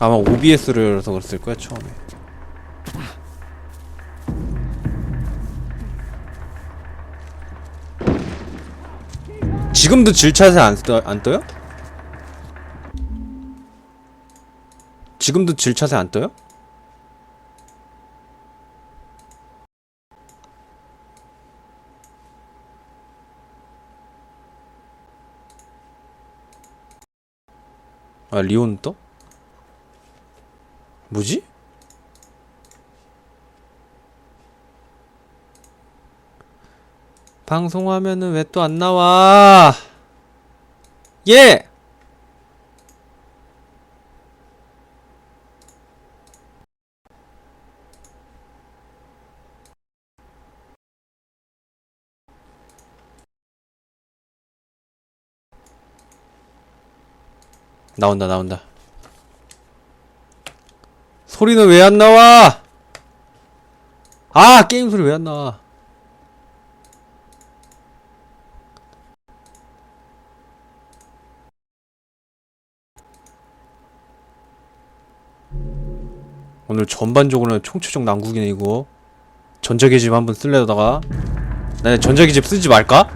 아마 OBS를 서 그랬을 거야 처음에 지금도 질차세 안, 떠, 안 떠요? 지금도 질차세 안 떠요? 아 리온 떠? 뭐지? 방송화면은 왜 또 안 나와? 예! 나온다 나온다 소리는 왜 안 나와? 아 게임 소리 왜 안 나와? 오늘 전반적으로는 총체적 난국이네 이거 전자기집 한번 쓸래다가 나 전자기집 쓰지 말까?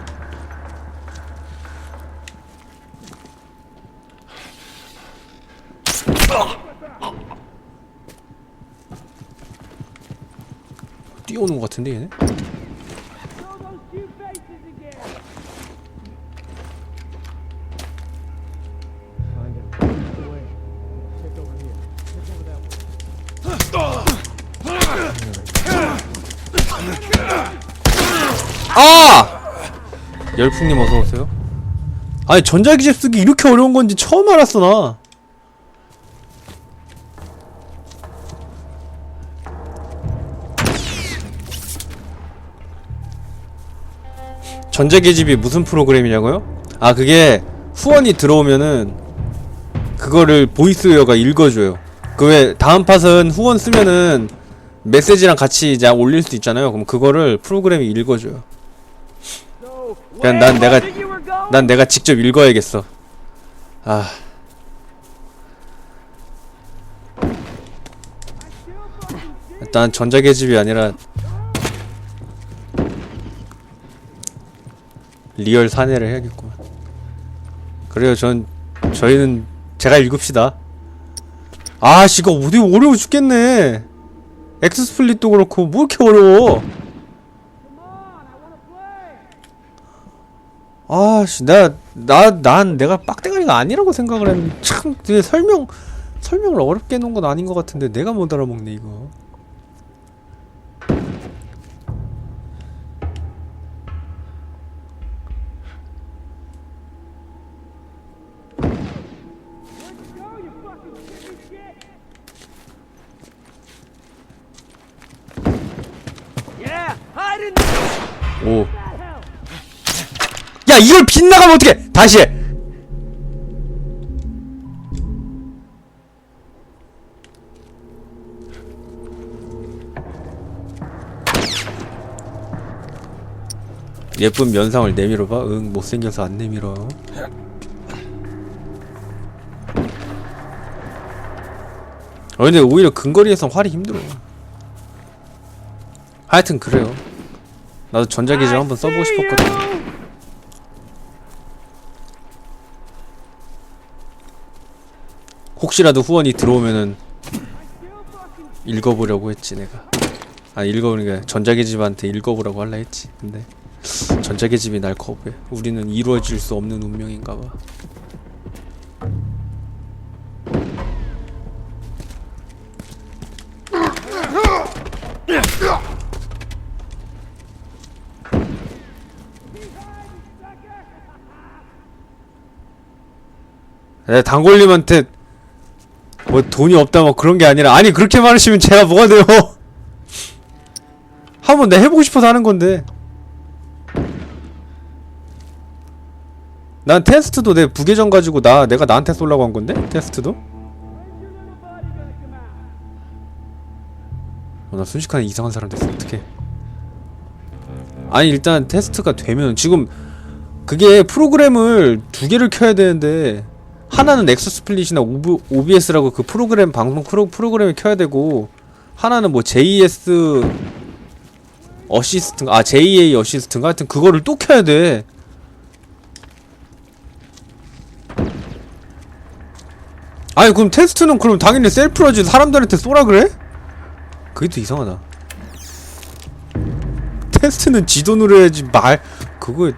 아! 열풍님 어서 오세요. 아니 전자기집 쓰기 이렇게 어려운 건지 처음 알았어 나. 전자기집이 무슨 프로그램이냐고요? 아 그게 후원이 들어오면은 그거를 보이스웨어가 읽어줘요. 그 왜 다음 팟은 후원 쓰면은 메시지랑 같이 이제 올릴 수 있잖아요. 그럼 그거를 프로그램이 읽어줘요. 그냥 난 내가 난 내가 직접 읽어야겠어. 아. 일단 전자계집이 아니라 리얼 사내를 해야겠구만. 그래요, 전 저희는 제가 읽읍시다. 아, 씨, 이거 어디 어려워 죽겠네. 엑스스플릿도 그렇고 뭐 이렇게 어려워? 아씨 나 나 난 내가 빡대가리가 아니라고 생각을 했는데 참 설명 설명을 어렵게 해놓은 건 아닌 것 같은데 내가 못 알아먹네 이거 오. 야 이걸 빗나가면 어떡해? 다시 해. 예쁜 면상을 내밀어봐. 응 못생겨서 안 내밀어. 어 근데 오히려 근거리에서 활이 힘들어. 하여튼 그래요 나도 전자기질 한번 써보고 싶었거든. 혹시라도 후원이 들어오면은 읽어보려고 했지 내가. 아 읽어보니까 전자계집한테 읽어보라고 할라 했지. 근데 전자계집이 날 거부해 우리는 이루어질 수 없는 운명인가봐 내 단골님한테 뭐 돈이 없다 뭐 그런 게 아니라 아니 그렇게 말하시면 제가 뭐가 돼요? 한번 내 해보고 싶어서 하는 건데. 난 테스트도 내 부계정 가지고 나 내가 나한테 쏠라고 한 건데? 테스트도? 어, 나 순식간에 이상한 사람 됐어. 어떡해. 아니 일단 테스트가 되면 지금 그게 프로그램을 두 개를 켜야 되는데 하나는 넥서스 스플릿이나 OBS라고 그 프로그램 방송 프로, 프로그램을 켜야 되고 하나는 뭐 JS 어시스트인가? 아 JA 어시스트인가? 하여튼 그거를 또 켜야 돼. 아니 그럼 테스트는 그럼 당연히 셀프로지 사람들한테 쏘라 그래? 그게 또 이상하다. 테스트는 지도 누려야지 말 그거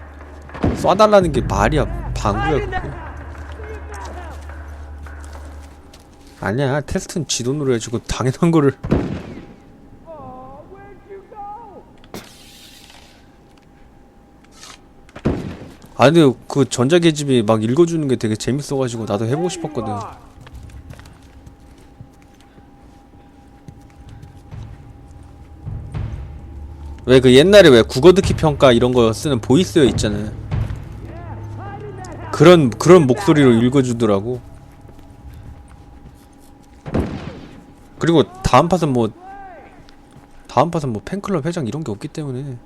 쏴달라는 게 말이야. 방구야 그게 아니야 테스트는 지도 누려야지 그 당연한 거를. Oh? 아 근데 그 전자계집이 막 읽어주는 게 되게 재밌어가지고 나도 해보고 싶었거든. 왜 그 옛날에 왜 국어 듣기 평가 이런 거 쓰는 보이스어 있잖아요. 그런 그런 목소리로 읽어주더라고 그리고 다음 팟은 뭐 다음 팟은 뭐 팬클럽 회장 이런 게 없기 때문에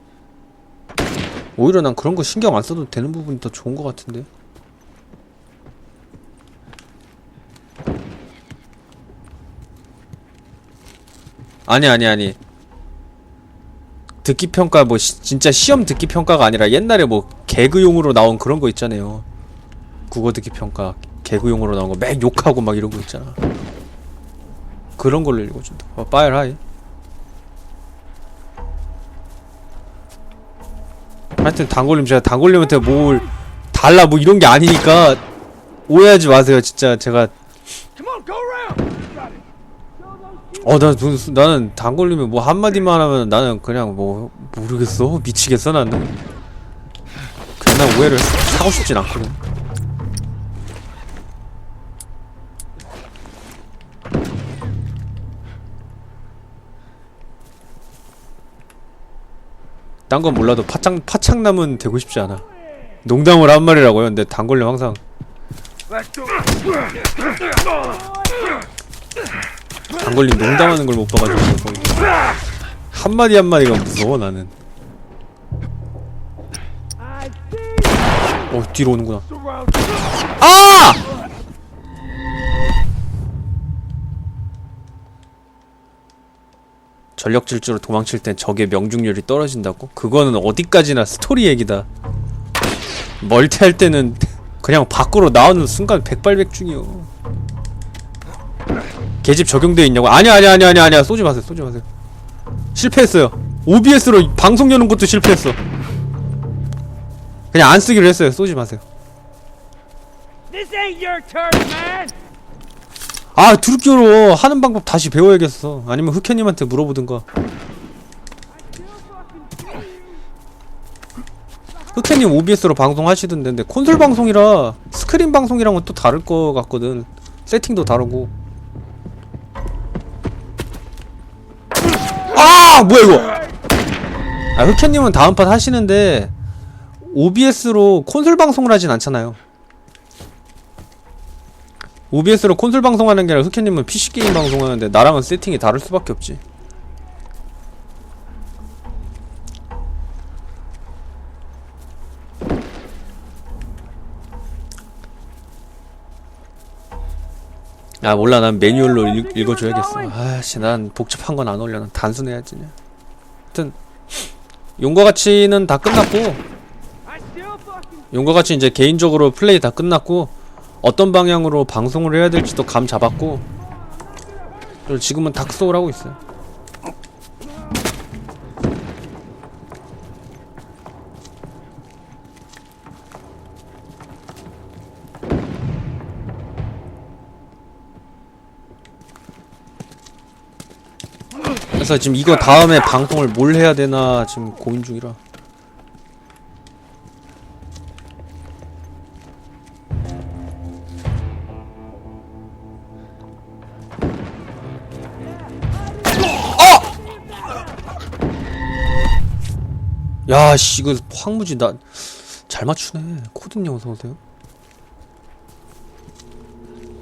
오히려 난 그런 거 신경 안 써도 되는 부분이 더 좋은 것 같은데. 아니 아니 아니. 듣기 평가 뭐 시- 진짜 시험 듣기 평가가 아니라 옛날에 뭐 개그용으로 나온 그런 거 있잖아요. 국어 듣기 평가 개그용으로 나온 거매 욕하고 막 이런 거 있잖아. 그런 걸로 읽어준다. 어, 파일 하이. 하여튼 단골님 제가 단골님한테 뭘 달라 뭐 이런 게 아니니까 오해하지 마세요 진짜 제가 it. 어나 나는 단골님이 뭐 한마디만 하면 나는 그냥 뭐 모르겠어 미치겠어 나는 그냥 오해를 사고 싶진 않거든 딴 건 몰라도 파창 파창남은 되고 싶지 않아 농담을 한 말이라고요 근데 단골님 항상 단골님 농담하는 걸 못 봐가지고 거의. 한 마디 한 마디가 무서워 나는 I see. 어 뒤로 오는구나. 아! 전력 질주로 도망칠 땐 적의 명중률이 떨어진다고? 그거는 어디까지나 스토리 얘기다. 멀티할 때는 그냥 밖으로 나오는 순간 백발백중이요 계집 적용돼 있냐고? 아니야 아니야 아니야 아니야 아니야. 쏘지 마세요 쏘지 마세요. 실패했어요. OBS로 방송 여는 것도 실패했어. 그냥 안 쓰기로 했어요. 쏘지 마세요. This ain't your turn, man. 아 두르기로 하는 방법 다시 배워야겠어. 아니면 흑현님한테 물어보든가. 흑현님 OBS로 방송하시던데 근데 콘솔 방송이라 스크린 방송이랑은 또 다를 것 같거든. 세팅도 다르고. 아 뭐야 이거? 아 흑현님은 다음 판 하시는데 OBS로 콘솔 방송을 하진 않잖아요 OBS로 콘솔 방송하는 게 아니라 흑현님은 PC 게임 방송하는데 나랑은 세팅이 다를 수밖에 없지. 아 몰라 난 매뉴얼로 읽, 읽어줘야겠어 아씨 난 복잡한 건안 어울려 난 단순해야지 그냥. 하여튼 용과 같이는 다 끝났고. 용과 같이 이제 개인적으로 플레이 다 끝났고 어떤 방향으로 방송을 해야 될지도 감 잡았고 그리고 지금은 닥소울 하고 있어요. 그래서 지금 이거 다음에 방송을 뭘 해야 되나 지금 고민 중이라. 야, 씨, 이거 황무지 나 잘 맞추네. 코드님 어서 오세요.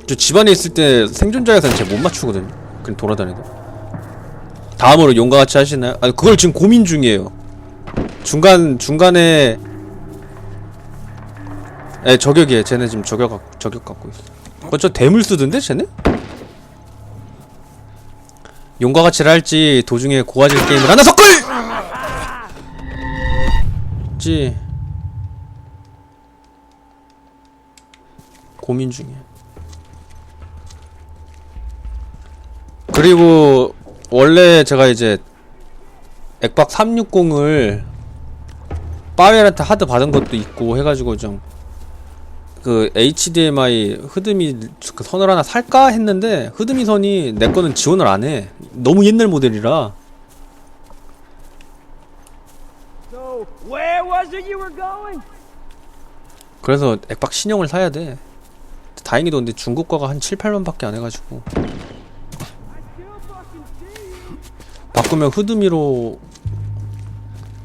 저 집안에 있을 때 생존자에서는 잘 못 맞추거든요. 그냥 돌아다니도. 다음으로 용과 같이 하시나요? 아, 그걸 지금 고민 중이에요. 중간 중간에 에 저격이에 쟤네 지금 저격 갖- 저격 갖고 있어. 어 저 대물 쓰던데 쟤네? 용과 같이를 할지 도중에 고화질 게임을 하나 섞을! 지 고민 중이야. 그리고 원래 제가 이제 액박 360을 빠웰한테 하드 받은 것도 있고 해가지고 좀 그 HDMI 흐드미 그 선을 하나 살까 했는데 흐드미 선이 내 거는 지원을 안 해. 너무 옛날 모델이라. 그래서 액박 신형을 사야 돼. 다행히도 근데 중국 거가 한 7, 8만밖에 안 해가지고. 바꾸면 흐드미로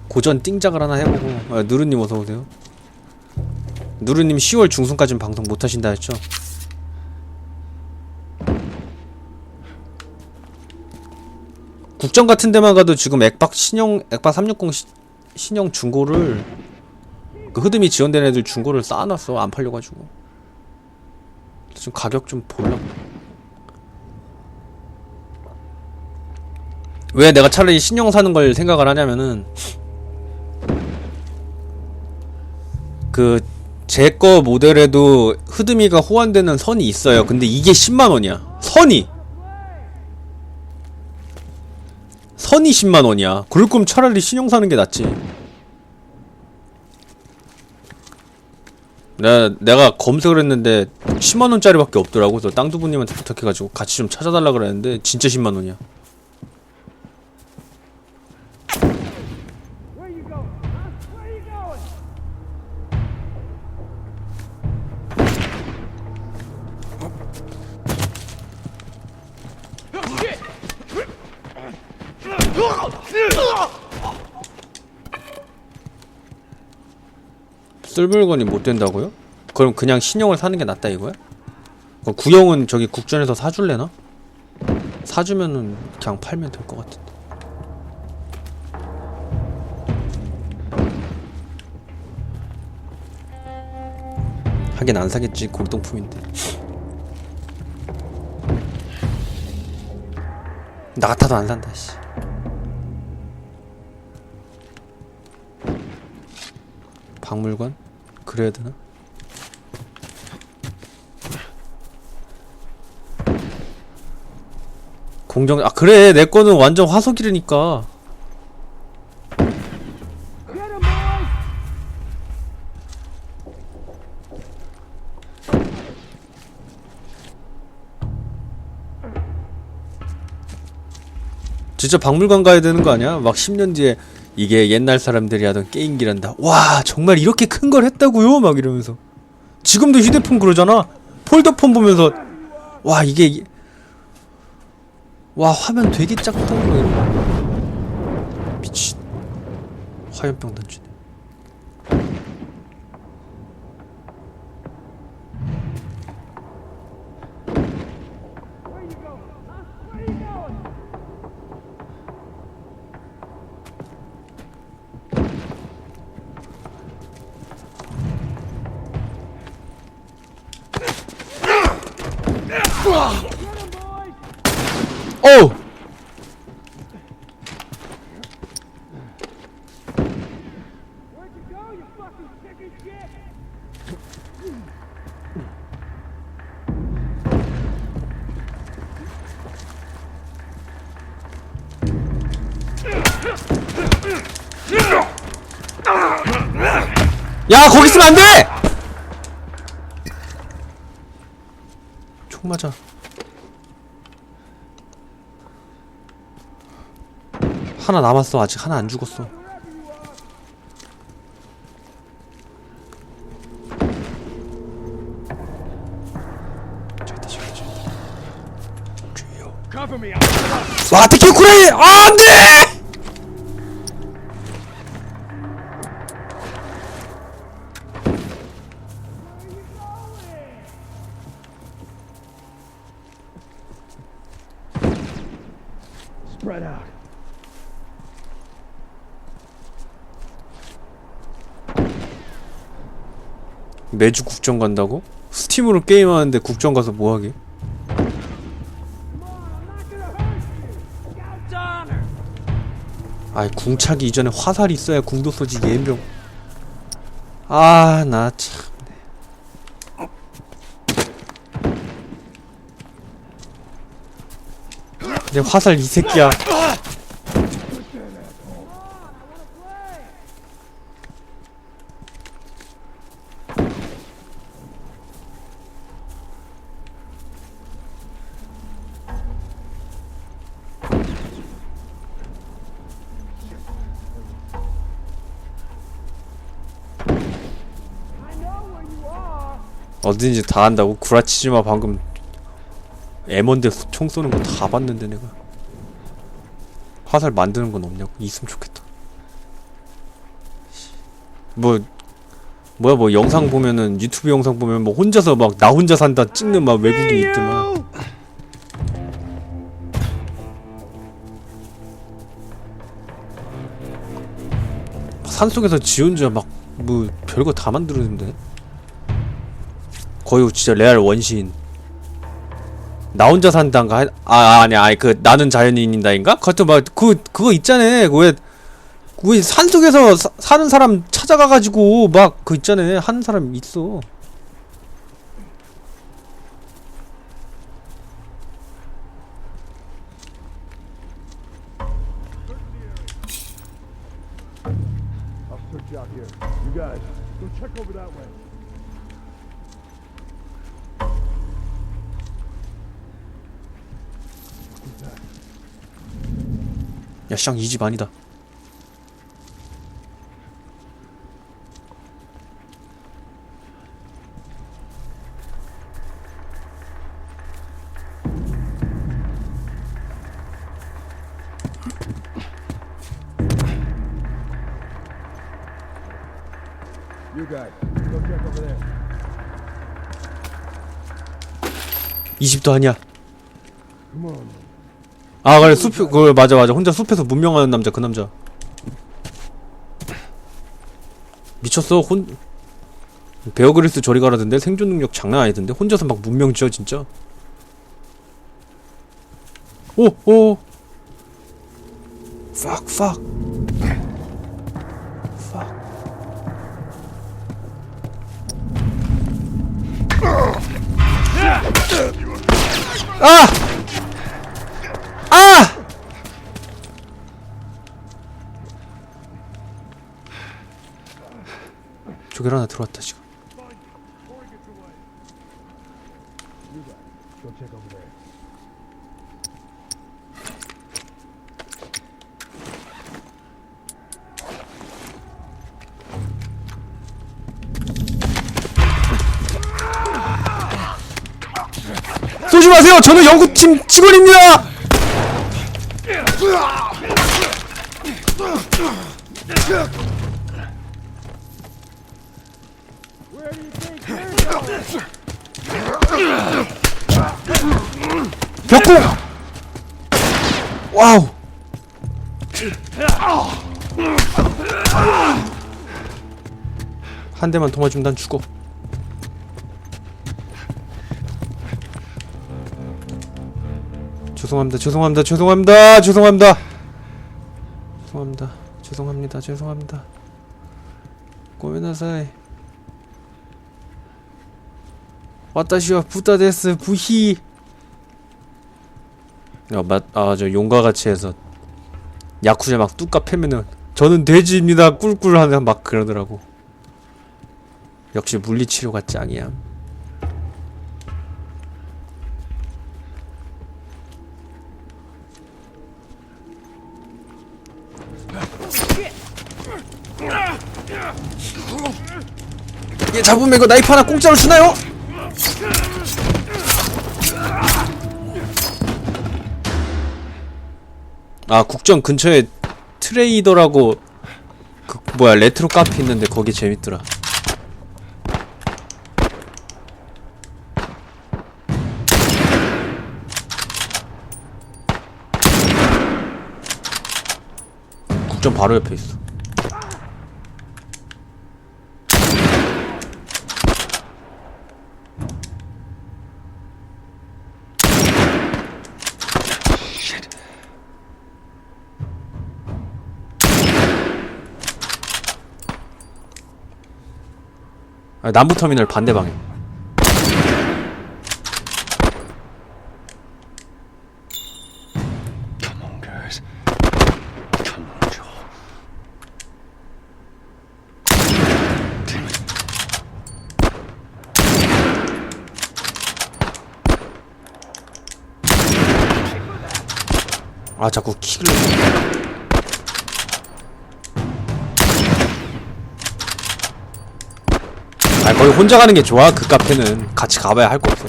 고전 띵작을 하나 해보고 아, 누르님 어서 오세요. 누르님 10월 중순까지는 방송 못 하신다 했죠? 국정 같은 데만 가도 지금 액박 신형 액박 360 시, 신형 중고를 그 흐드미 지원된 애들 중고를 쌓아놨어 안 팔려가지고 지금 가격 좀 보려고 왜 내가 차라리 신형 사는 걸 생각을 하냐면은 그 제 거 모델에도 흐드미가 호환되는 선이 있어요. 근데 이게 10만 원이야. 선이 선이 10만 원이야. 그럴 거면 차라리 신형 사는 게 낫지. 내가 내가 검색을 했는데 10만 원짜리밖에 없더라고. 그래서 땅두부님한테 부탁해가지고 같이 좀 찾아달라 그랬는데 진짜 10만 원이야. 쓸 물건이 못 된다고요? 그럼 그냥 신형을 사는 게 낫다 이거야? 구형은 저기 국전에서 사줄래나? 사주면은 그냥 팔면 될 것 같은데. 하긴 안 사겠지 골동품인데. 나 같아도 안 산다 씨. 박물관? 그래야 되나? 공정 아 그래 내 거는 완전 화석이라니까! 진짜 박물관 가야 되는 거 아니야? 막 10년 뒤에 이게 옛날 사람들이 하던 게임기란다. 와 정말 이렇게 큰 걸 했다고요? 막 이러면서. 지금도 휴대폰 그러잖아. 폴더폰 보면서. 와 이게 이- 와 화면 되게 작다. 미친. 화염병 던지 야 거기 있으면 안 돼! 총 맞아. 하나 남았어. 아직 하나 안 죽었어. 저기다 저기 저기 주요. Cover me. 와 테키 쿠레이! 아 안돼 매주 국정 간다고? 스팀으로 게임하는데 국정 가서 뭐하게? 아이 궁 차기 이전에 화살이 있어야 궁도 쏘지 예병 아 나 참. 내 화살 이 새끼야 어딘지 다 안다고? 구라치지마 방금. M1대 총 쏘는 거 다 봤는데 내가. 화살 만드는 건 없냐고? 있으면 좋겠다. 씨. 뭐 뭐야 뭐 영상 보면은 유튜브 영상 보면 뭐 혼자서 막 나 혼자 산다 찍는 막 외국인 있더만. 산속에서 지 혼자 막 뭐 별거 다 만들었는데 거의 진짜 레알 원시인. 나 혼자 산다인가? 하- 아 아니 아니 그 나는 자연인인다인가? 그것도 막그 그거 있잖아. 왜 왜 산속에서 사, 사는 사람 찾아가가지고 막 그 있잖아. 하는 사람 있어 야쌍 이집 아니다. 이 집도 아니야. 아 그래 숲 그걸 맞아 맞아. 혼자 숲에서 문명하는 남자 그 남자. 미쳤어 혼 베어그리스 저리 가라던데? 생존 능력 장난 아니던데? 혼자서 막 문명 지어 진짜? 오오. fuck fuck fuck 아! 조결 하나 들어왔다 지금. 쏘지 마세요 저는 연구팀 직원입니다 벽공 와우! 한 대만 더 맞으면 난 죽어. 죄송합니다 죄송합니다 죄송합니다 죄송합니다! 죄송합니다 죄송합니다 죄송합니다. 고메나사이 와타시와 부타데스 부히 아 저 용과 같이 해서 야쿠자 막 뚝까 패면은 저는 돼지입니다. 꿀꿀 하는 막 그러더라고. 역시 물리치료가 짱이야 얘 잡으면 이거 나이프 하나 공짜로 주나요? 아 국정 근처에 트레이더라고 그 뭐야 레트로 카페 있는데 거기 재밌더라. 국정 바로 옆에 있어 남부터미널 반대 방향. 거기 혼자 가는 게 좋아 그 카페는 같이 가봐야 할 거 없어.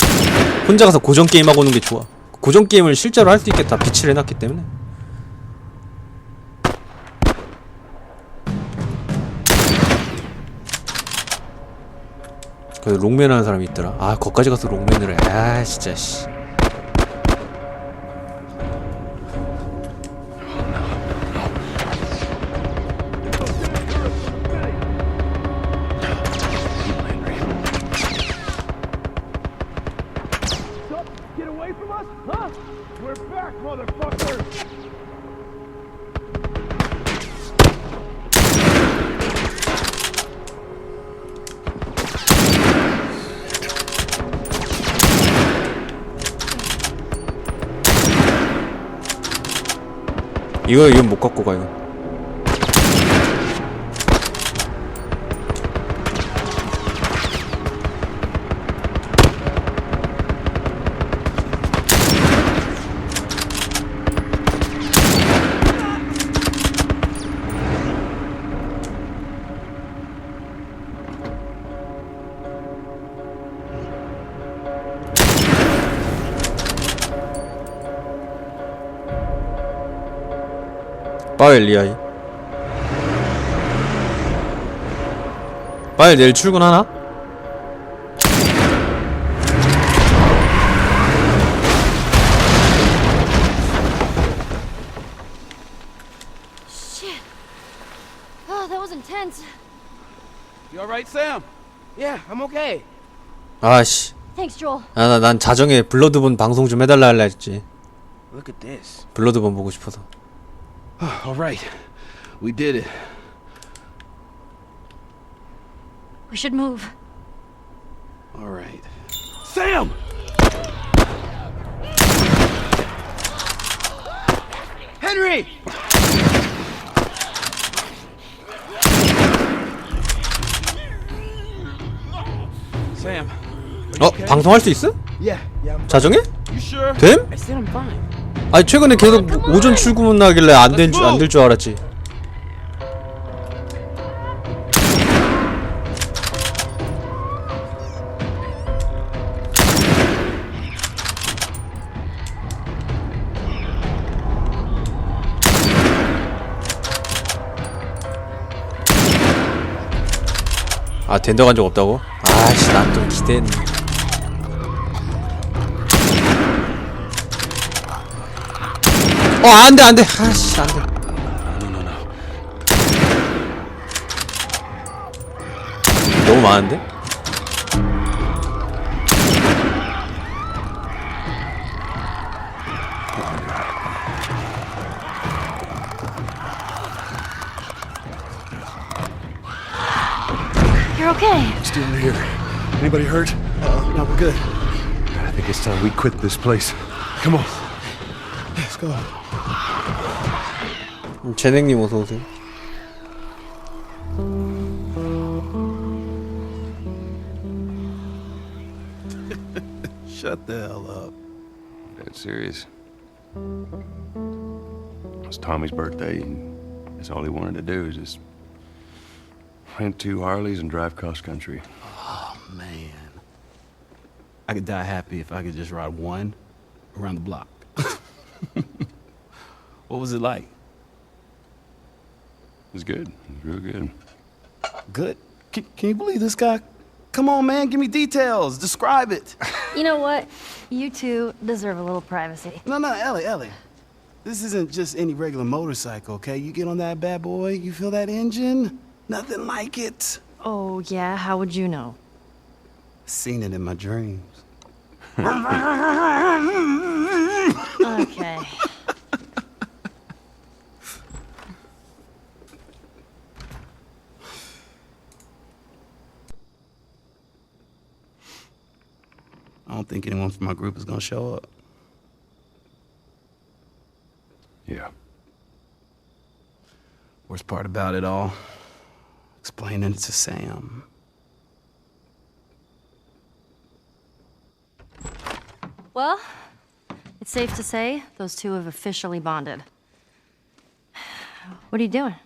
혼자 가서 고정 게임 하고 오는 게 좋아. 고정 게임을 실제로 할 수 있게 다 비치를 해놨기 때문에. 그 롱맨 하는 사람이 있더라. 아 거기까지 가서 롱맨을 해. 아 진짜 씨. 이거 이건 못 갖고 가요. 빠엘 리아이. 빠엘 내일 출근하나? Shit. Oh, that was intense. You all right, Sam? Yeah, I'm okay. 아씨. Thanks, Joel. 아, 나, 난 자정에 블러드본 방송 좀 해달라 할라 했지. Look at this. 블러드본 보고 싶어서. All right. We did it. We should move. All right. Sam! Henry! Sam. 어? 방송할 수 있어? Yeah, yeah, I'm 자정에? You sure? 됨? I said I'm fine. 아니 최근에 계속 오전 출근하길래 안된안 될 줄 알았지. 아 된다 간적 없다고? 아씨 난좀 기대했네. 어 안돼 안돼 아씨 안돼 너무 많은데? You're okay. Still here. Anybody hurt? Uh, No, we're good. I think it's time we quit this place. Come on. Let's go. 음, 재능님 어서 오세요. Shut the hell up. Dead serious. It's Tommy's birthday, and that's all he wanted to do is just rent two Harleys and drive cross country. Man. I could die happy if I could just ride one around the block. what was it like? It was good. It was real good. Good. Can, can you believe this guy? Come on, man. Give me details. Describe it. You know what? You two deserve a little privacy. No, no, Ellie, Ellie. This isn't just any regular motorcycle, okay? You get on that bad boy, you feel that engine? Nothing like it. Oh, yeah? How would you know? Seen it in my dreams. Okay. I don't think anyone from my group is gonna show up. Yeah. Worst part about it all, explaining it to Sam. Well, it's safe to say those two have officially bonded. What are you doing?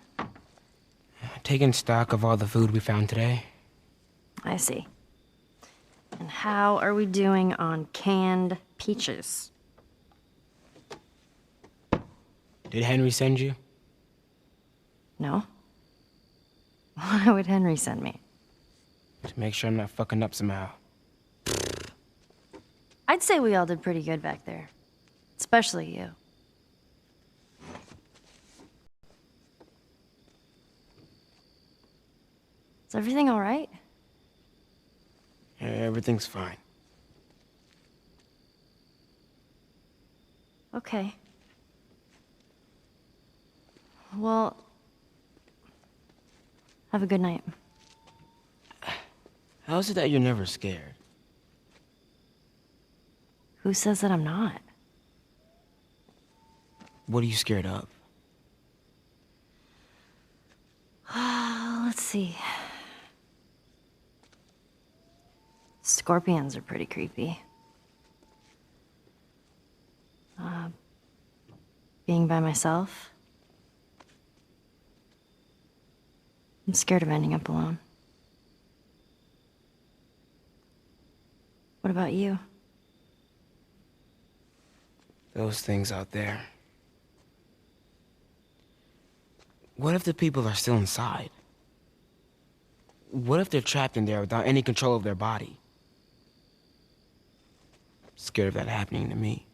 Taking stock of all the food we found today. I see. And how are we doing on canned peaches? Did Henry send you? No? Why would Henry send me? To make sure I'm not fucking up somehow. I'd say we all did pretty good back there. Especially you. Is everything all right? Yeah, everything's fine. Okay. Well, have a good night. How is it that you're never scared? Who says that I'm not? What are you scared of? Uh, let's see. Scorpions are pretty creepy. Uh, being by myself. I'm scared of ending up alone. What about you? Those things out there. What if the people are still inside? What if they're trapped in there without any control of their body? I'm Scared of that happening to me.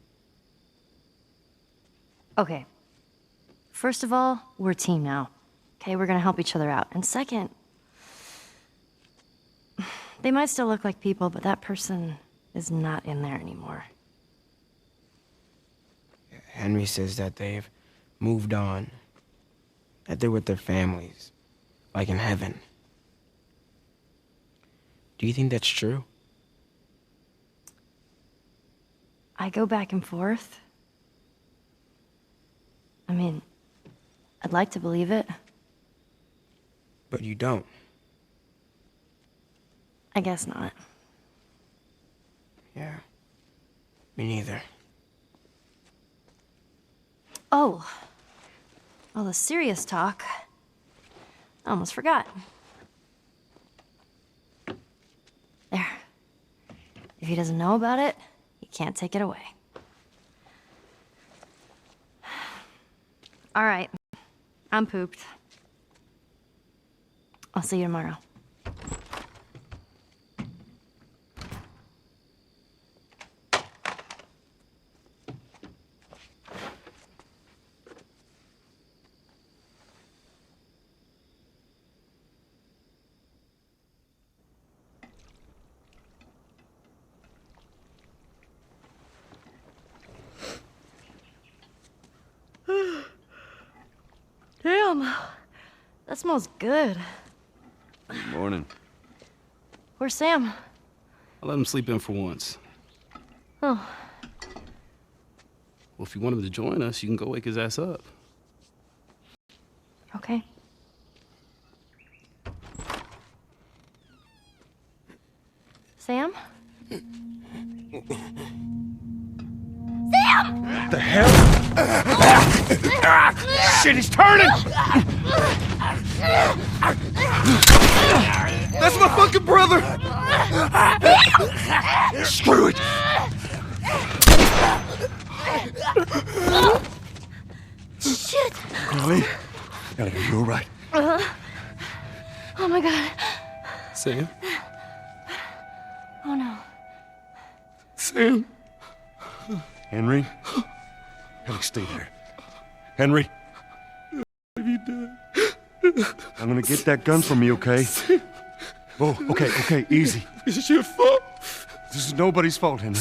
Okay. First of all, we're a team now. Okay, we're gonna help each other out. And second, they might still look like people, but that person is not in there anymore. Henry says that they've moved on, that they're with their families, like in heaven. Do you think that's true? I go back and forth. I mean, I'd like to believe it. But you don't. I guess not. Yeah. Me neither. Oh, all the serious talk. I almost forgot. There. If he doesn't know about it, he can't take it away. All right. I'm pooped. I'll see you tomorrow. Damn. That smells good. Good Morning. Where's Sam? I let him sleep in for once. Oh, Well, if you want him to join us, you can go wake his ass up. okay. Sam? Sam! The hell? ah, shit, he's turning! That's my fucking brother! Screw it! Shit! Ellie? Ellie, are you alright? Uh-huh. Oh my god. Sam? Oh no. Sam? Henry? Ellie, stay there. Henry? I'm gonna get that gun from you, okay? Oh, okay, okay, easy. It's your fault. This is nobody's fault, Henry.